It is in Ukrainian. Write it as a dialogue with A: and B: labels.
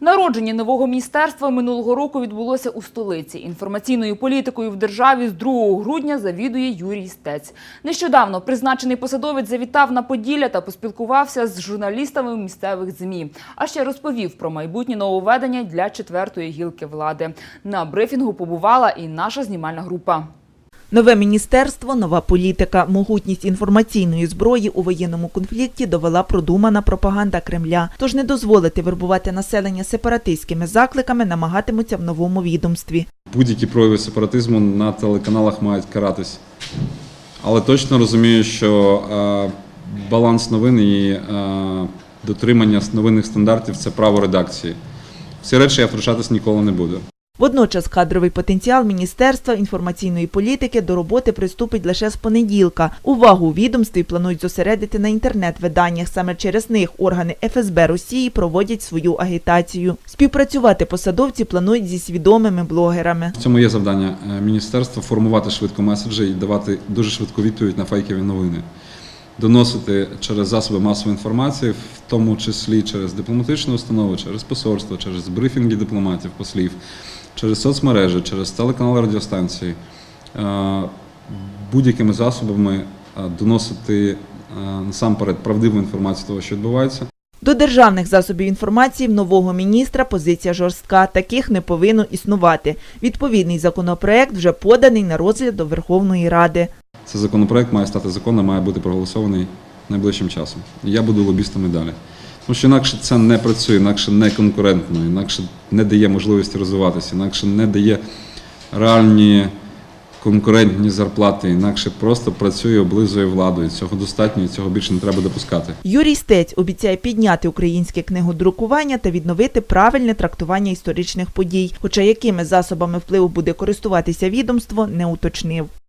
A: Народження нового міністерства минулого року відбулося у столиці. Інформаційною політикою в державі з 2 грудня завідує Юрій Стець. Нещодавно призначений посадовець завітав на Поділля та поспілкувався з журналістами місцевих ЗМІ. А ще розповів про майбутні нововведення для четвертої гілки влади. На брифінгу побувала і наша знімальна група.
B: Нове міністерство, нова політика, могутність інформаційної зброї у воєнному конфлікті довела продумана пропаганда Кремля. Тож не дозволити вербувати населення сепаратистськими закликами намагатимуться в новому відомстві.
C: Будь-які прояви сепаратизму на телеканалах мають каратись. Але точно розумію, що е, баланс новин і е, дотримання новинних стандартів це право редакції. Всі речі я втручатись ніколи не буду.
B: Водночас кадровий потенціал Міністерства інформаційної політики до роботи приступить лише з понеділка. Увагу у відомстві планують зосередити на інтернет-виданнях. Саме через них органи ФСБ Росії проводять свою агітацію. Співпрацювати посадовці планують зі свідомими блогерами.
C: В цьому є завдання е, міністерства формувати швидко меседжі і давати дуже швидку відповідь на фейкові новини. Доносити через засоби масової інформації, в тому числі через дипломатичні установи, через посольство, через брифінги дипломатів, послів, через соцмережі, через телеканали радіостанції, е, будь-якими засобами е, доносити е, насамперед правдиву інформацію того, що відбувається.
B: До державних засобів інформації в нового міністра позиція жорстка. Таких не повинно існувати. Відповідний законопроект вже поданий на розгляд до Верховної Ради.
C: Цей законопроект має стати законом, має бути проголосований найближчим часом. Я буду лобістом і далі. Тому що інакше це не працює, інакше не конкурентно, інакше не дає можливості розвиватися, інакше не дає реальні конкурентні зарплати, інакше просто працює, облизує владу. І цього достатньо, і цього більше не треба допускати.
B: Юрій Стець обіцяє підняти українське книгодрукування та відновити правильне трактування історичних подій. Хоча якими засобами впливу буде користуватися відомство, не уточнив.